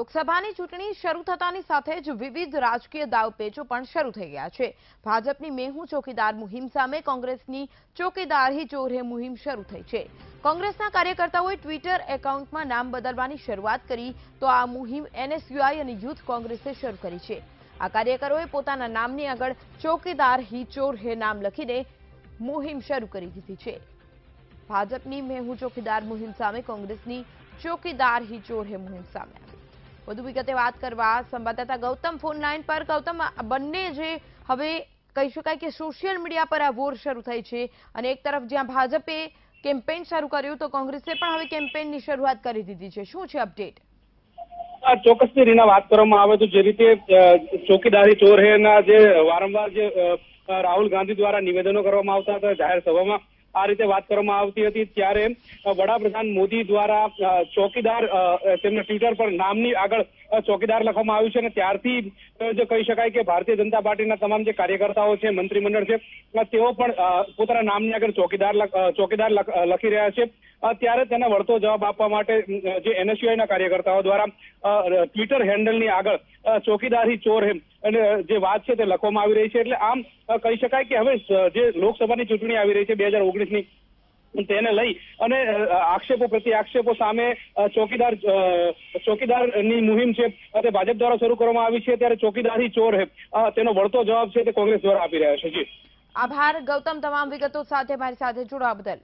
લોકસભાની ચૂંટણી શરૂ થતાની સાથે જ વિવિધ રાજકીય દાવપેચો પણ શરૂ થઈ ગયા છે. ભાજપની મેહું ચોકીદાર મુહિમ સામે કોંગ્રેસની ચોકીદાર હી મુહિમ શરૂ થઈ છે. કોંગ્રેસના કાર્યકર્તાઓએ ટ્વિટર એકાઉન્ટમાં નામ બદલવાની શરૂઆત કરી તો આ મુહિમ એનએસયુઆઈ અને યુથ કોંગ્રેસે શરૂ કરી છે. આ કાર્યકરોએ પોતાના નામની આગળ ચોકીદાર હી ચોર હે નામ લખીને મુહિમ શરૂ કરી દીધી છે. ભાજપની મેહુ ચોકીદાર મુહિમ સામે કોંગ્રેસની ચોકીદાર હી ચોર હે મુહિમ સામે આવી. વધુ વિગતે વાત કરવા સંવાદદાતા ગૌતમ ફોન લાઈન પર. ગૌતમ બંને જે હવે કહી શકાય કે સોશિયલ મીડિયા પર આ વોર શરૂ થઈ છે અને એક તરફ જ્યાં ભાજપે કેમ્પેન શરૂ કર્યું તો કોંગ્રેસે પણ હવે કેમ્પેનની શરૂઆત કરી દીધી છે. શું છે અપડેટ? આ ચોક્કસથી રીના વાત કરવામાં આવે તો જે રીતે ચોકીદારી ચોર હે ના જે વારંવાર જે રાહુલ ગાંધી દ્વારા નિવેદનો કરવામાં આવતા હતા જાહેર સભામાં આ રીતે વાત કરવામાં આવતી હતી ત્યારે વડાપ્રધાન મોદી દ્વારા ચોકીદાર તેમના ટ્વિટર પર નામની આગળ ચોકીદાર લખવામાં આવ્યું છે અને ત્યારથી જ કહી શકાય કે ભારતીય જનતા પાર્ટીના તમામ જે કાર્યકર્તાઓ છે, મંત્રીમંડળ છે તેઓ પણ પોતાના નામની આગળ ચોકીદાર ચોકીદાર લખી રહ્યા છે. ત્યારે તેને વળતો જવાબ આપવા માટે જે એનએસયુઆઈના કાર્યકર્તાઓ દ્વારા ટ્વિટર હેન્ડલની આગળ ચોકીદાર ચોકીદારી ચોર હે અને જે વાત છે તે લખવામાં આવી રહી છે. એટલે આમ કહી શકાય કે હવે જે લોકસભાની ચૂંટણી આવી રહી છે બે હજાર ઓગણીસની તેને લઈ અને આક્ષેપો પ્રતિ આક્ષેપો સામે ચોકીદાર ચોકીદારની મુહિમ છે તે ભાજપ દ્વારા શરૂ કરવામાં આવી છે, ત્યારે ચોકીદારી ચોર હે. તેનો વળતો જવાબ છે તે કોંગ્રેસ દ્વારા આપી રહ્યા છે. જી. આભાર. ગૌતમ, તમામ વિગતો સાથે મારી સાથે જોડવા બદલ.